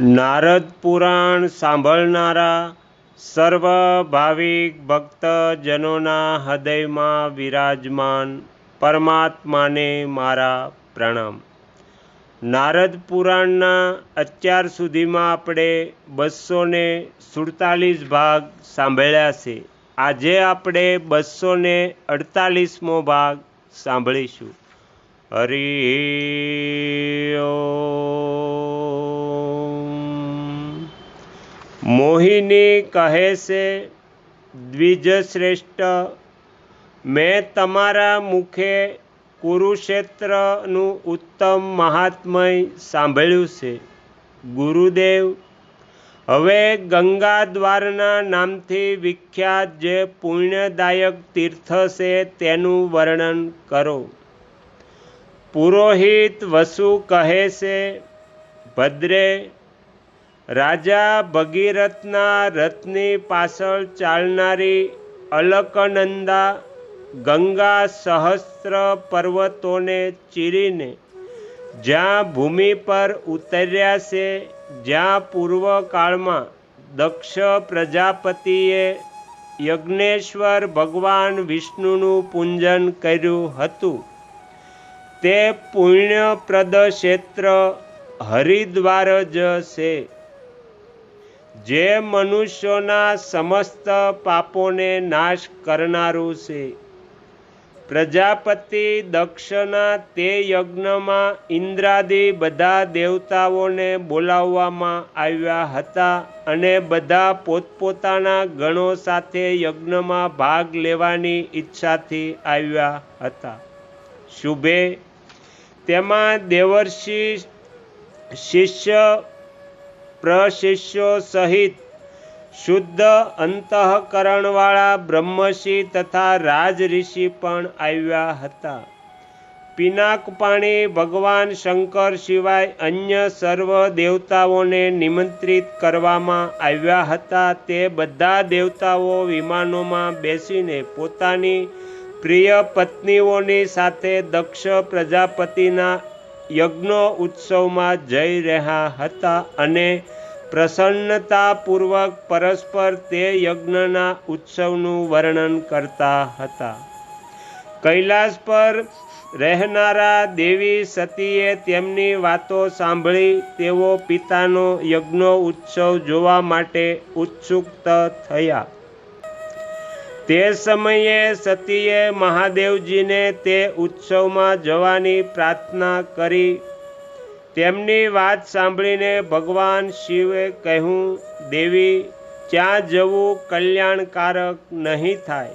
નારદ પુરાણ સાંભળનારા સર્વ ભાવિક ભક્તજનોના હૃદયમાં વિરાજમાન પરમાત્માને મારા પ્રણામ. નારદ પુરાણના અત્યાર સુધીમાં આપણે બસો ને સુડતાલીસ ભાગ સાંભળ્યા છે. આજે આપણે બસો ને અડતાલીસમો ભાગ સાંભળીશું. હરિ મોહિની કહે છે, દ્વિજશ્રેષ્ઠ, મેં તમારા મુખે કુરુક્ષેત્રનું ઉત્તમ મહાત્મય સાંભળ્યું છે. ગુરુદેવ, હવે ગંગા દ્વારના નામથી વિખ્યાત જે પુણ્યદાયક તીર્થ છે તેનું વર્ણન કરો. પુરોહિત વસુ કહે છે, ભદ્રે રાજા ભગીરથના રથની પાછળ ચાલનારી અલકનંદા ગંગા સહસ્ત્ર પર્વતોને ચીરીને જ્યાં ભૂમિ પર ઉતર્યા છે, જ્યાં પૂર્વકાળમાં દક્ષ પ્રજાપતિએ યજ્ઞેશ્વર ભગવાન વિષ્ણુનું પૂજન કર્યું હતું. તે પુણ્યપ્રદ ક્ષેત્ર હરિદ્વાર જ છે. જે મનુષ્યોના સમસ્ત પાપોને નાશ કરનારું છે. પ્રજાપતિ દક્ષના તે યજ્ઞમાં ઇન્દ્રાદિ બધા દેવતાઓને બોલાવવામાં આવ્યા હતા અને બધા પોતપોતાના ગણો સાથે યજ્ઞમાં ભાગ લેવાની ઈચ્છાથી આવ્યા હતા. શુભે તેમાં દેવર્ષિ શિષ્ય પ્રશિષ્યો સહિત શુદ્ધ અંતઃકરણવાળા બ્રહ્મર્ષિ તથા રાજઋષિ પણ આવ્યા હતા પિનાક પાણી ભગવાન શંકર સિવાય અન્ય સર્વ દેવતાઓને નિમંત્રિત કરવામાં આવ્યા હતા તે બધા દેવતાઓ વિમાનોમાં બેસીને પોતાની પ્રિય પત્નીઓની સાથે દક્ષ પ્રજાપતિના યજ્ઞો ઉત્સવમાં જઈ રહ્યા હતા અને પ્રસન્નતાપૂર્વક પરસ્પર તે યજ્ઞના ઉત્સવનું વર્ણન કરતા હતા. કૈલાસ પર રહેનારા દેવી સતીએ તેમની વાતો સાંભળી તેઓ પિતાનો યજ્ઞો ઉત્સવ જોવા માટે ઉત્સુક થયા. તે સમયે સતીએ મહાદેવજીને તે ઉત્સવમાં જવાની પ્રાર્થના કરી. તેમની વાત સાંભળીને ભગવાન શિવે કહ્યું, દેવી ત્યાં જવું કલ્યાણકારક નહીં થાય.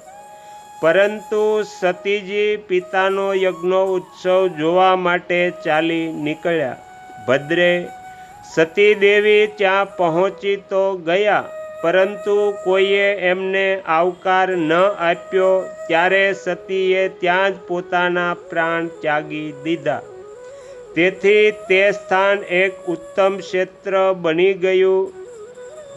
પરંતુ સતીજી પિતાનો યજ્ઞો ઉત્સવ જોવા માટે ચાલી નીકળ્યા. ભદ્રે સતી દેવી ત્યાં પહોંચી તો ગયા? પરંતુ કોઈએ એમને આવકાર ન આપ્યો, ત્યારે સતીએ ત્યાં જ પોતાના પ્રાણ ત્યાગી દીધા. તેથી તે સ્થાન એક ઉત્તમ ક્ષેત્ર બની ગયું,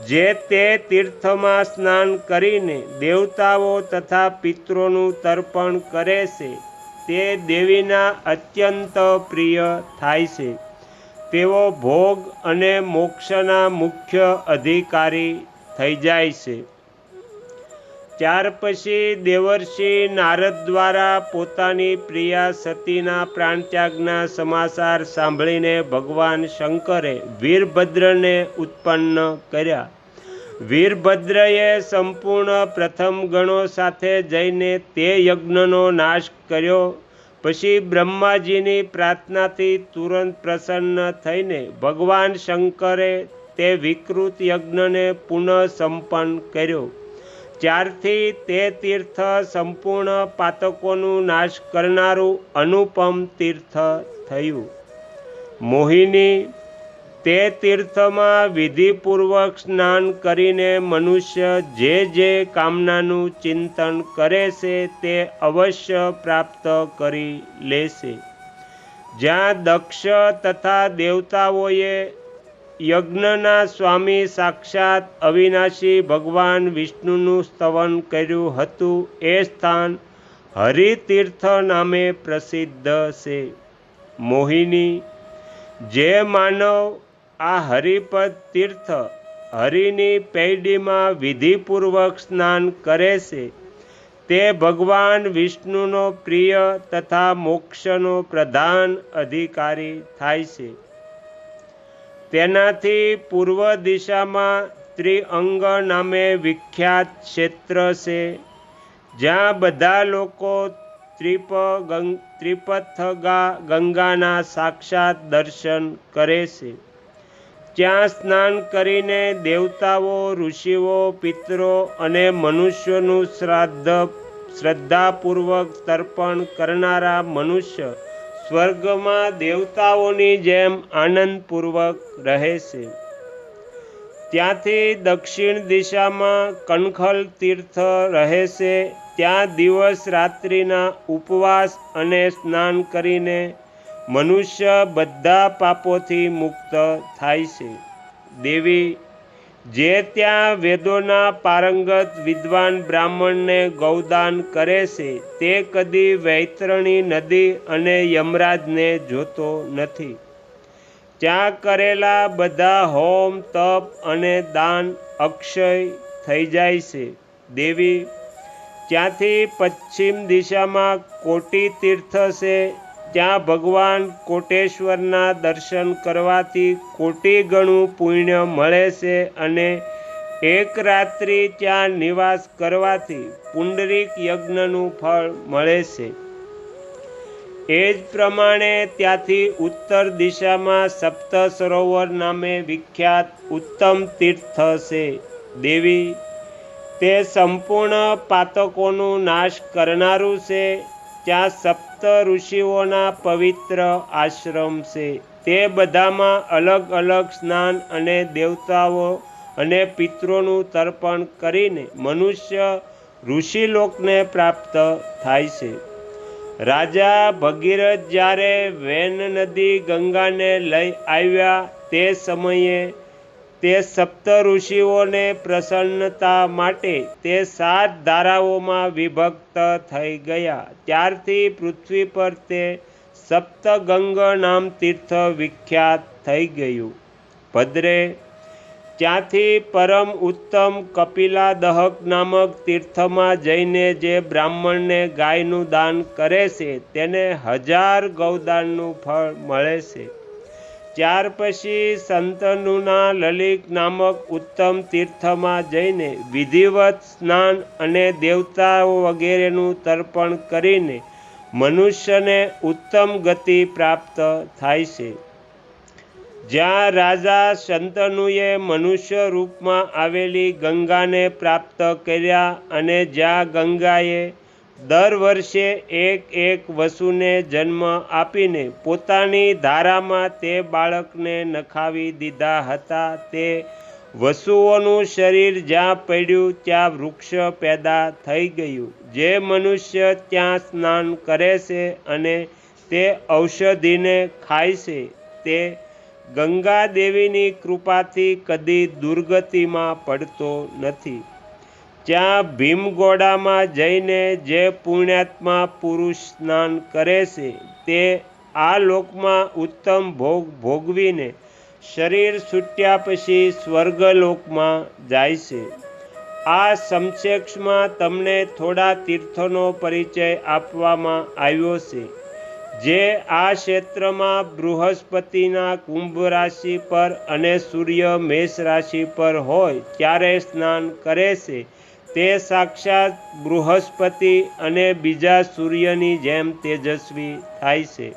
જે તે તીર્થમાં સ્નાન કરીને દેવતાઓ તથા પિત્રોનું તર્પણ કરે છે. તે દેવીના અત્યંત પ્રિય થાય છે. તેઓ ભોગ અને મોક્ષના મુખ્ય અધિકારી થઈ જાય છે. ત્યાર પછી દેવર્ષિ નારદ દ્વારા પોતાની પ્રિયા સતીના પ્રાણત્યાગના સમાચાર સાંભળીને ભગવાન શંકરે વીરભદ્રને ઉત્પન્ન કર્યા. વીરભદ્રએ સંપૂર્ણ પ્રથમ ગણો સાથે જઈને તે યજ્ઞનો નાશ કર્યો. પછી બ્રહ્માજીની પ્રાર્થનાથી તુરંત પ્રસન્ન થઈને ભગવાન શંકરે તે વિકૃત યજ્ઞને પુનઃ સંપન્ન કર્યો. ત્યારથી તે તીર્થ સંપૂર્ણ પાતકોનું નાશ કરનારું અનુપમ તીર્થ થયું. મોહિની તે તીર્થમાં વિધિપૂર્વક સ્નાન કરીને મનુષ્ય જે જે કામનાનું ચિંતન કરે છે તે અવશ્ય પ્રાપ્ત કરી લેશે. જ્યાં દક્ષ તથા દેવતાઓએ યજ્ઞના સ્વામી સાક્ષાત અવિનાશી ભગવાન વિષ્ણુનું સ્તવન કર્યું હતું. એ સ્થાન હરિતીર્થ નામે પ્રસિદ્ધ છે. મોહિની, જે માનવ આ હરિપદ તીર્થ હરિની પૈડીમાં વિધિપૂર્વક સ્નાન કરે છે, તે ભગવાન વિષ્ણુનો પ્રિય તથા મોક્ષનો પ્રધાન અધિકારી થાય છે. તેનાથી પૂર્વ દિશામાં ત્રિઅંગ નામે વિખ્યાત ક્ષેત્ર છે, જ્યાં બધા લોકો ત્રિપ ત્રિપથગા ગંગાના સાક્ષાત દર્શન કરે છે. ત્યાં સ્નાન કરીને દેવતાઓ, ઋષિઓ, પિતરો અને મનુષ્યોનું શ્રાદ્ધ, શ્રદ્ધાપૂર્વક તર્પણ કરનારા મનુષ્ય સ્વર્ગમાં દેવતાઓની જેમ આનંદપૂર્વક રહે છે. ત્યાંથી દક્ષિણ દિશામાં કણખલ તીર્થ રહે છે. ત્યાં દિવસ રાત્રિના ઉપવાસ અને સ્નાન કરીને મનુષ્ય બધા પાપોથી મુક્ત થાય છે. દેવી જે ત્યાં વેદોના પારંગત વિદ્વાન બ્રાહ્મણને ગૌદાન કરે છે, તે કદી વૈતરણી નદી અને યમરાજને જોતો નથી. ત્યાં કરેલા બધા હોમ, તપ અને દાન અક્ષય થઈ જાય છે. દેવી, ત્યાંથી પશ્ચિમ દિશામાં કોટી તીર્થ છે ત્યાં ભગવાન કોટેશ્વરના દર્શન કરવાથી કોટી ગણું પુણ્ય મળે છે અને એક રાત્રિ ત્યાં નિવાસ કરવાથી પુંડરીક યજ્ઞનું ફળ મળે છે. એ જ પ્રમાણે ત્યાંથી ઉત્તર દિશામાં સપ્ત સરોવર નામે વિખ્યાત ઉત્તમ તીર્થ છે. દેવી, તે સંપૂર્ણ પાતકોનું નાશ કરનારું છે. ત્યાં સપ્ત ઋષિઓના પવિત્ર આશ્રમ છે. તે બધામાં અલગ અલગ સ્નાન અને દેવતાઓ અને પિત્રોનું તર્પણ કરીને મનુષ્ય ઋષિલોકને પ્રાપ્ત થાય છે. રાજા ભગીરથ જ્યારે વેન નદી ગંગાને લઈ આવ્યા તે સમયે તે સપ્ત ઋષિઓને પ્રસન્નતા માટે તે સાત ધારાઓમાં વિભક્ત થઈ ગયા. ત્યારથી પૃથ્વી પર તે સપ્તગંગ નામ તીર્થ વિખ્યાત થઈ ગયું. ભદ્રે ત્યાંથી પરમ ઉત્તમ કપિલા દહક નામક તીર્થમાં જઈને જે બ્રાહ્મણને ગાયનું દાન કરે છે, તેને હજાર ગૌદાનનું ફળ મળે છે. ત્યાર પછી સંતનુના લલિત નામક ઉત્તમ તીર્થમાં જઈને વિધિવત સ્નાન અને દેવતાઓ વગેરેનું તર્પણ કરીને મનુષ્યને ઉત્તમ ગતિ પ્રાપ્ત થાય છે. જ્યાં રાજા શંતનુએ મનુષ્ય રૂપમાં આવેલી ગંગાને પ્રાપ્ત કર્યા અને જ્યાં ગંગાએ દર વર્ષે એક એક વસુને જન્મ આપીને પોતાની ધારામાં તે બાળકને નખાવી દીધા હતા. તે વસુઓનું શરીર જ્યાં પડ્યું ત્યાં વૃક્ષ પેદા થઈ ગયું. જે મનુષ્ય ત્યાં સ્નાન કરે છે અને તે ઔષધિને ખાય છે, તે ગંગા દેવીની કૃપાથી કદી દુર્ગતિમાં પડતો નથી. ત્યાં ભીમગોડામાં જઈને જે પુણ્યાત્મા પુરુષ સ્નાન કરે છે, તે આ લોકમાં ઉત્તમ ભોગ ભોગવીને શરીર છૂટ્યા પછી સ્વર્ગલોકમાં જાય છે. આ સમક્ષમાં તમને થોડા તીર્થોનો પરિચય આપવામાં આવ્યો છે, જે આ ક્ષેત્રમાં બૃહસ્પતિના કુંભ રાશિ પર અને સૂર્ય મેષ રાશિ પર હોય, ત્યારે સ્નાન કરે છે. તે સાક્ષાત બૃહસ્પતિ અને બીજા સૂર્યની જેમ તેજસ્વી થાય છે.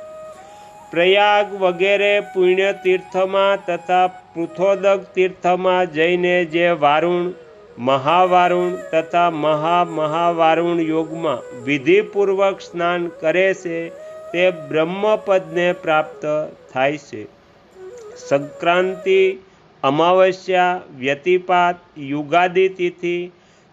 પ્રયાગ વગેરે પુણ્ય તીર્થમાં તથા પૃથોદક તીર્થમાં જઈને જે વારુણ, મહાવારુણ તથા મહામહાવારુણ યોગમાં વિધિપૂર્વક સ્નાન કરે છે, તે બ્રહ્મપદને પ્રાપ્ત થાય છે. સંક્રાંતિ, અમાવસ્યા, વ્યતિપાત, યુગાદિ તિથિ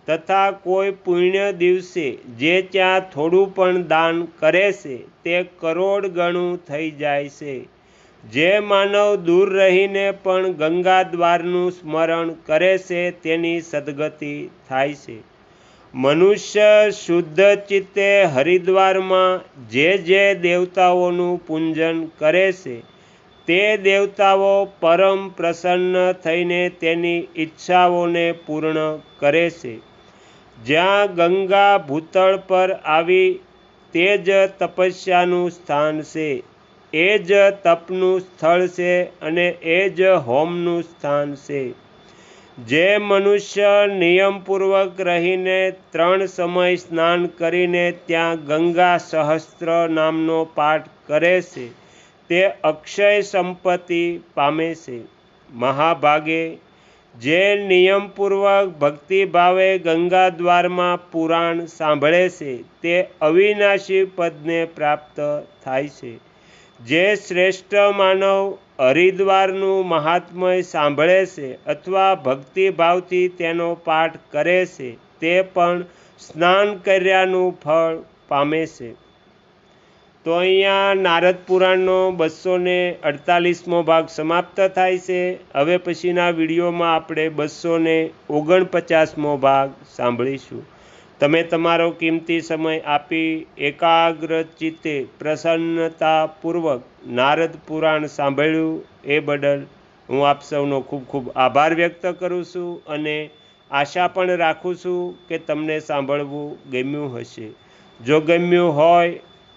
તથા કોઈ પુણ્ય દિવસે જે ત્યાં થોડું પણ દાન કરે છે, તે કરોડ ગણું થઈ જાય છે. જે માનવ દૂર રહીને પણ ગંગા દ્વારનું સ્મરણ કરે છે, તેની સદગતિ થાય છે. મનુષ્ય શુદ્ધ ચિત્તે હરિદ્વારમાં જે જે દેવતાઓનું પૂંજન કરે છે, તે દેવતાઓ પરમ પ્રસન્ન થઈને તેની ઈચ્છાઓને પૂર્ણ કરે છે. જ્યાં ગંગા ભૂતળ પર આવી તે જ તપસ્યાનું સ્થાન છે. એ જ તપનું સ્થળ છે અને એ જ હોમનું સ્થાન છે. જે મનુષ્ય નિયમપૂર્વક રહીને ત્રણ સમય સ્નાન કરીને ત્યાં ગંગા સહસ્ત્ર નામનો પાઠ કરે છે, તે અક્ષય સંપત્તિ પામે છે. મહાભાગે જે નિયમપૂર્વક ભક્તિભાવે ગંગા દ્વારમાં પુરાણ સાંભળે છે, તે અવિનાશી પદને પ્રાપ્ત થાય છે. જે શ્રેષ્ઠ માનવ હરિદ્વારનું મહાત્મય સાંભળે છે અથવા ભક્તિભાવથી તેનો પાઠ કરે છે, તે પણ સ્નાન કર્યાનું ફળ પામે છે. તો અહીંયા નારદ પુરાણનો બસો ને અડતાલીસમો ભાગ સમાપ્ત થાય છે. હવે પછીના વિડીયોમાં આપણે બસો ને ઓગણપચાસમો ભાગ સાંભળીશું. તમે તમારો કિંમતી સમય આપી એકાગ્ર ચિત્તે પ્રસન્નતાપૂર્વક નારદ પુરાણ સાંભળ્યું એ બદલ હું આપ સૌનો ખૂબ ખૂબ આભાર વ્યક્ત કરું છું અને આશા પણ રાખું છું કે તમને સાંભળવું ગમ્યું હશે. જો ગમ્યું હોય